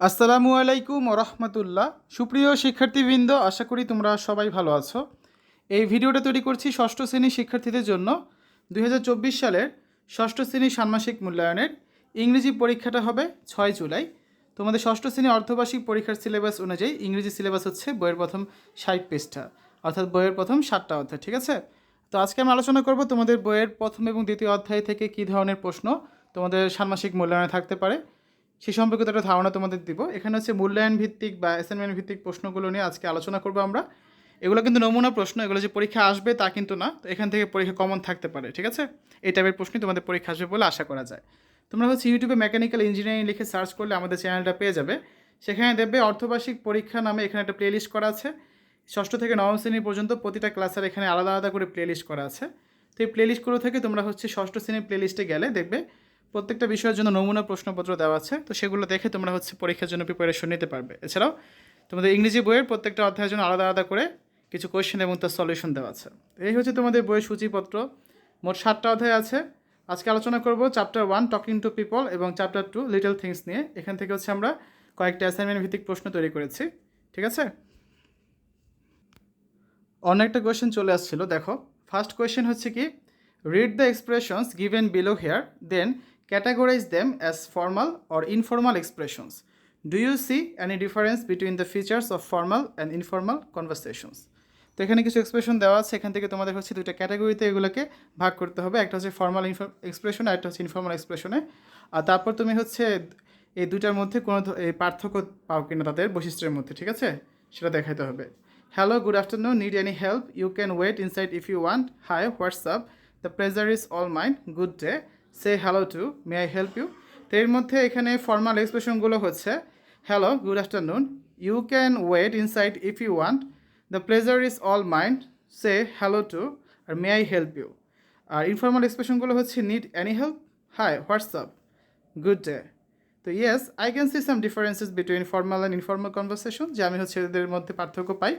আসসালামু আলাইকুম রহমতুল্লাহ। সুপ্রিয় শিক্ষার্থীবৃন্দ, আশা করি তোমরা সবাই ভালো আছো। এই ভিডিওটা তৈরি করছি ষষ্ঠ শ্রেণির শিক্ষার্থীদের জন্য। দু হাজার চব্বিশ সালের ষষ্ঠ শ্রেণির ষান্মাসিক মূল্যায়নের ইংরেজি পরীক্ষাটা হবে ছয় জুলাই। তোমাদের ষষ্ঠ শ্রেণি অর্ধবার্ষিক পরীক্ষার সিলেবাস অনুযায়ী ইংরেজি সিলেবাস হচ্ছে বইয়ের প্রথম ষাট পৃষ্ঠা, অর্থাৎ বইয়ের প্রথম ষাটটা অধ্যায়, ঠিক আছে? তো আজকে আমি আলোচনা করব তোমাদের বইয়ের প্রথম এবং দ্বিতীয় অধ্যায় থেকে কী ধরনের প্রশ্ন তোমাদের ষান্মাসিক মূল্যায়নে থাকতে পারে। সে সম্পর্কিত একটা ধারণা তোমাদের দিব। এখানে হচ্ছে মূল্যায়ন ভিত্তিক বা অ্যাসাইনমেন্ট ভিত্তিক প্রশ্নগুলো নিয়ে আজকে আলোচনা করব আমরা। এগুলো কিন্তু নমুনা প্রশ্ন, এগুলো যে পরীক্ষা আসবে তা কিন্তু না। তো এখান থেকে পরীক্ষা কমন থাকতে পারে, ঠিক আছে? এই টাইপের প্রশ্নই তোমাদের পরীক্ষা আসবে বলে আশা করা যায়। তোমরা হচ্ছে ইউটিউবে মেকানিক্যাল ইঞ্জিনিয়ারিং লিখে সার্চ করলে আমাদের চ্যানেলটা পেয়ে যাবে। সেখানে দেখবে অর্থবার্ষিক পরীক্ষা নামে এখানে একটা প্লেলিস্ট করা আছে। ষষ্ঠ থেকে নবম শ্রেণি পর্যন্ত প্রতিটা ক্লাসের এখানে আলাদা আলাদা করে প্লেলিস্ট করা আছে। তো এই প্লেলিস্টগুলো থেকে তোমরা হচ্ছে ষষ্ঠ শ্রেণির প্লেলিস্টে গেলে দেখবে প্রত্যেকটা বিষয়ের জন্য নমুনা প্রশ্নপত্র দেওয়া আছে, তো সেগুলো দেখে তোমরা হচ্ছে পরীক্ষার জন্য প্রিপারেশন নিতে পারবে। এছাড়াও তোমাদের ইংরেজি বইয়ের প্রত্যেকটা অধ্যায়ের জন্য আলাদা আলাদা করে কিছু কোয়েশ্চেন এবং তার সলিউশন দেওয়া আছে। এই হচ্ছে তোমাদের বইয়ের সূচিপত্র। মোট সাতটা অধ্যায় আছে। আজকে আলোচনা করব chapter one talking to people এবং চ্যাপ্টার টু লিটল থিংস নিয়ে। এখান থেকে হচ্ছে আমরা কয়েকটা অ্যাসাইনমেন্ট ভিত্তিক প্রশ্ন তৈরি করেছি। ঠিক আছে? অনেকটা কোয়েশ্চেন চলে আসছিল, দেখো। ফার্স্ট কোয়েশ্চেন হচ্ছে কি read the expressions given below here then categorize them as formal or informal expressions do you see any difference between the features of formal and informal conversations তো এখানে কিছু এক্সপ্রেশন দেওয়া আছে, এখান থেকে তোমাদের হচ্ছে দুইটা ক্যাটাগরিতে এগুলোকে ভাগ করতে হবে। একটা হচ্ছে ফর্মাল এক্সপ্রেশন আর একটা হচ্ছে ইনফর্মাল এক্সপ্রেশনে আর তারপর তুমি হচ্ছে এই দুটার মধ্যে কোনো এই পার্থক্য পাও কিনা তাদের বৈশিষ্ট্যের মধ্যে, ঠিক আছে? সেটা দেখাইতে হবে। Hello good afternoon need any help you can wait inside if you want hi what's up the pleasure is all mine good day say hello to may I help you তো এর মধ্যে এখানে ফর্মাল এক্সপ্রেশনগুলো হচ্ছে hello good afternoon you can wait inside if you want the pleasure is all mine say hello to R may I help you আর informal এক্সপ্রেশনগুলো হচ্ছে need any help hi what's up good day তো yes I can see some differences between formal and informal conversation যে আমি হচ্ছে এদের মধ্যে পার্থক্য পাই।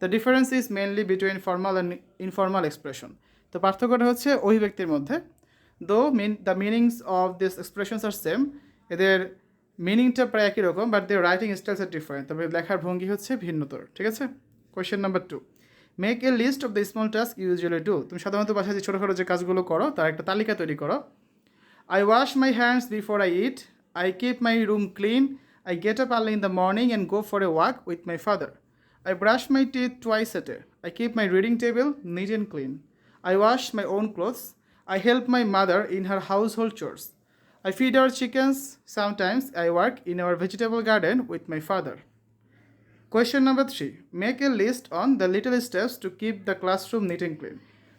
The difference is mainly between formal and informal expression তো পার্থক্যটা হচ্ছে অভিব্যক্তির মধ্যে। Though mean, the meanings of these expressions are same এদের মিনিংটা প্রায় একই রকম বাট দেয় রাইটিং স্টাইলস আর ডিফারেন্ট তবে লেখার ভঙ্গি হচ্ছে ভিন্নতর, ঠিক আছে? Question number two make a list of the small task usually do তুমি সাধারণত বাসায় যে ছোটোখাটো যে কাজগুলো করো, তার একটা তালিকা তৈরি করো। I wash my hands before I eat I keep my room clean I get up early in the morning and go for a work with my father I brush my teeth twice a day I keep my reading table neat and clean I wash my own clothes I help my mother in her household chores. I feed our chickens. Sometimes I work in our vegetable garden with my father. Question number three. Make a list on the little steps to keep the classroom neat and clean.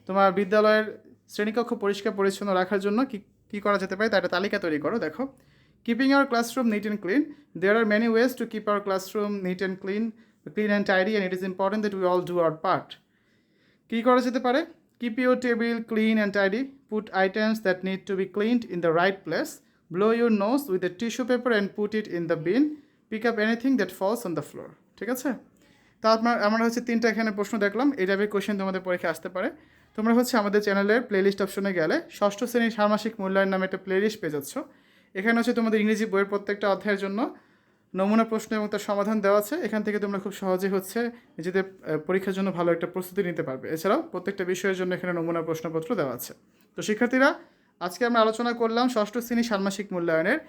তোমার বিদ্যালয়ের শ্রেণীকক্ষ পরিষ্কার পরিচ্ছন্ন রাখার জন্য কি কী করা যেতে পারে তার একটা তালিকা তৈরি করো দেখো keeping our classroom neat and clean there are many ways to keep our classroom neat and clean clean and tidy and it is important that we all do our part কী করা যেতে পারে keep your table clean and tidy put items that need to be cleaned in the right place blow your nose with the tissue paper and put it in the bin pick up anything that falls on the floor ঠিক আছে? তো আপনার আমরা হচ্ছে তিনটা এখানে প্রশ্ন দেখলাম। এই টাইপের কোয়েশ্চেন তোমাদের পরীক্ষা আসতে পারে। তোমরা হচ্ছে আমাদের চ্যানেলের প্লেলিস্ট অপশনে গেলে ষষ্ঠ শ্রেণির ষান্মাসিক মূল্যায়ন নামে একটা প্লেলিস্ট পেয়ে যাচ্ছ। এখানে হচ্ছে তোমাদের ইংরেজি বইয়ের প্রত্যেকটা অধ্যায়ের জন্য নমুনা প্রশ্ন এবং তার সমাধান দেওয়া আছে। এখান থেকে তোমরা খুব সহজে হচ্ছে নিজেদের পরীক্ষার জন্য ভালো একটা প্রস্তুতি নিতে পারবে। এছাড়াও প্রত্যেকটা বিষয়ের জন্য এখানে নমুনা প্রশ্নপত্র দেওয়া আছে। তো শিক্ষার্থীরা, আজকে আমরা আলোচনা করলাম ষষ্ঠ শ্রেণি ষান্মাসিক মূল্যায়নের।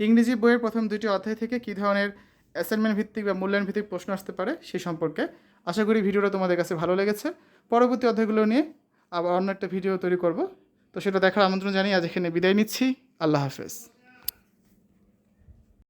ইংরেজি বইয়ের প্রথম দুটি অধ্যায় থেকে কী ধরনের অ্যাসাইনমেন্ট ভিত্তিক বা মূল্যায়ন ভিত্তিক প্রশ্ন আসতে পারে সেই সম্পর্কে আশা করি ভিডিওটা তোমাদের কাছে ভালো লেগেছে। পরবর্তী অধ্যায়গুলো নিয়ে আবার অন্য একটা ভিডিও তৈরি করব। তো সেটা দেখার আমন্ত্রণ জানিয়ে আজ এখানে বিদায় নিচ্ছি। আল্লাহ হাফেজ।